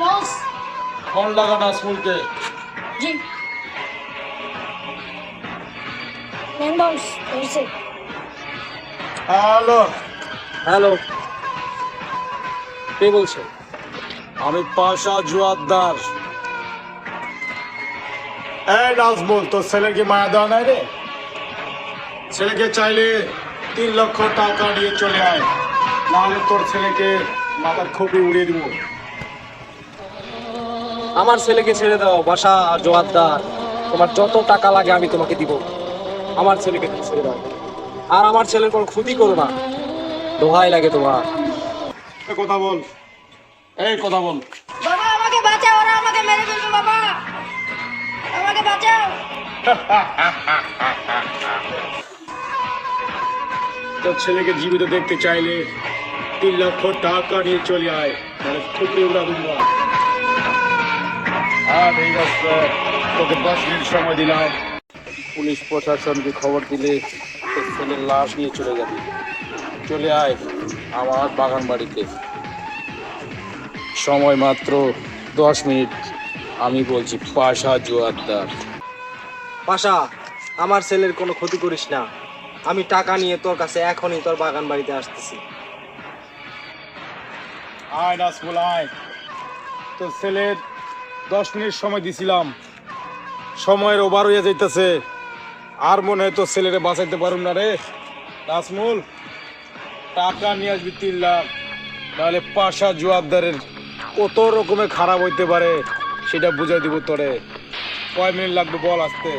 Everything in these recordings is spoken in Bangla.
বস ফোন লাগা নাজমুলকে জি। হ্যালো। হ্যালো। কে বলছে? আমি পাশা জুয়াদ্দার। এই নাজমুল তোর ছেলের কি মায়া দেওয়া নাই রে? ছেলেকে চাইলে তিন লক্ষ টাকা নিয়ে চলে আয়। নাহলে তোর ছেলেকে মাথার খুবই উড়িয়ে দিব। আমার ছেলেকে ছেড়ে দাও বাসা জোয়ারদার তোমার যত টাকা লাগে আমি তোমাকে দিব। আমার ছেলেকে ছেড়ে দাও। আর আমার ছেলের কোনো ক্ষতি করো না। দোহাই লাগে তোমার। কথা বল। এই কথা বল। বাবা আমাকে বাঁচাও ওরা আমাকে মেরে ফেলবে বাবা। আমাকে বাঁচাও। তোর ছেলেকে জীবিত দেখতে চাইলে তিন লক্ষ টাকা নিয়ে চলে আয় নাহলে খুবই উড়া হ্যাঁ ঠিক আছে তোকে দশ মিনিট সময় দিলাম। পুলিশ প্রশাসনকে খবর দিলে তোর ছেলের লাশ নিয়ে চলে যাবে। চলে আয় আমার বাগান বাড়িতে সময় মাত্র দশ মিনিট। আমি বলছি পাশা জোয়ারদার। পাশা আমার ছেলের কোনো ক্ষতি করিস না। আমি টাকা নিয়ে তোর কাছে এখনই তোর বাগান বাড়িতে আসতেছি। আয় নাসমুল আয়। তোর ছেলের দশ মিনিট সময় দিছিলাম। সময়ের ওভার হয়ে যাইতেছে। আর মনে হয় তোর ছেলেরে বাঁচাইতে পারুম না রে। নাসমুল টাকা নিয়ে আসবি তিন লাখ। নাহলে পাশা জুয়াবদারের কত রকমের খারাপ হইতে পারে সেটা বুঝাই দিব তোরে। কয় মিনিট লাগবে বল আসতে?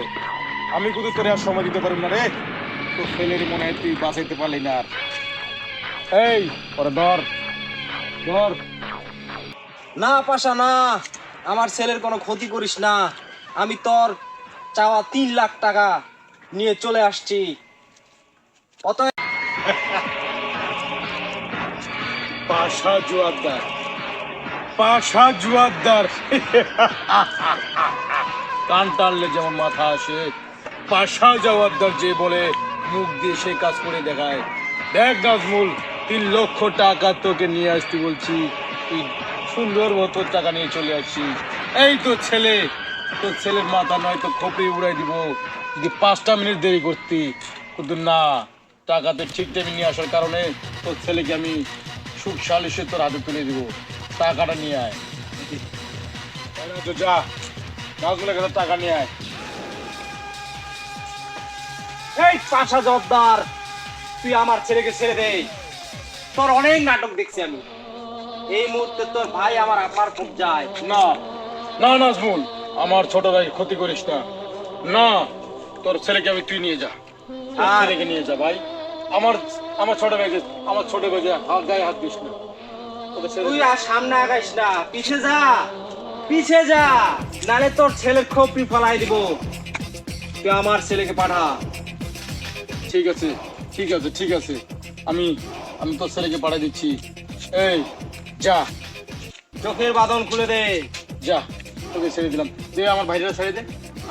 আমি কিন্তু তোরে আর সময় দিতে পারুম না রে। তোর ছেলের মনে হয় তুই বাঁচাইতে পারলি না আর। এই ওরে ধর ধর। না পাশা না। আমার ছেলের কোনো ক্ষতি করিস না। আমি তোর চাওয়া তিন লাখ টাকা নিয়ে চলে আসছি। অতএব পাশা জুয়ারদার পাশা জুয়ারদার কান টানলে যেমন মাথা আসে, পাশা জওয়ারদার যে বলে মুখ দিয়ে সে কাজ করে দেখায়। দেখ নাজমুল, তিন লক্ষ টাকা তোকে নিয়ে আসতে বলছি। তুই সুন্দর মতো টাকা নিয়ে চলে আসছিস। এই তো ছেলে, তোর ছেলের মাথা নয়তো খোপে উড়াই দিব। যদি পাঁচটা মিনিট দেরি করতি, কিন্তু না, টাকাতে ঠিক টাইমে নিয়ে আসার কারণে তোর ছেলেকে আমি সুখ সালিশে তোর হাতে তুলে দিব। টাকাটা নিয়ে আয়। তো যা নাজমুলের কাছে টাকা নিয়ে আয়। এই পাশা জব্দার তুই আমার ছেলেকে ছেড়ে দে। তোর অনেক নাটক দেখছি আমি। এই মুহূর্তে তোর ভাই আমার আমার খুব যায়। না না নাজমুল আমার ছোট ভাই ক্ষতি করিস না। না তোর ছেলেকে আমি তুই নিয়ে যা। ছেলেকে নিয়ে যা ভাই। আমার আমার ছোট ভাইকে আমার ছোট ভাইকে হাত গায়ে হাত দিস না। তুই আর সামনে আগাইস না। পিছে যা পিছে যা। নালে তোর ছেলের খোপি ফলাই দিব। তুই আমার ছেলেকে পাঠা। ঠিক আছে ঠিক আছে ঠিক আছে। আমি আমি তোর ছেলেকে পাঠিয়ে দিচ্ছি। এই যা। চোখের বাঁধন খুলে দে। যা তোকে ছেড়ে দিলাম। দে আমার ভাইরা ছেড়ে দে।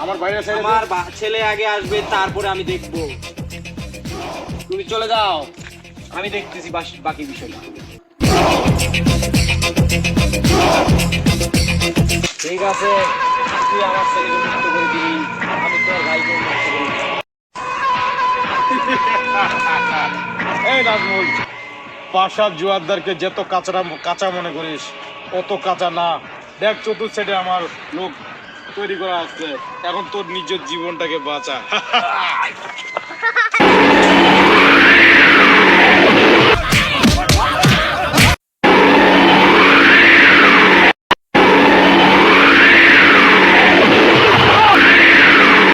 আমার ভাইরা ছেড়ে আমার ছেলে আগে আসবে তারপরে আমি দেখব। তুমি চলে যাও। আমি দেখতেছি বাকি বিষয়টা। ঠিক এই নাজমুল, পাশার জুয়ারদারকে যত কাঁচা কাঁচা মনে করিস অত কাঁচা না। দেখ, চতুর সাইডে আমার লোক তৈরি করা আছে। এখন তোর নিজের জীবনটাকে বাঁচা।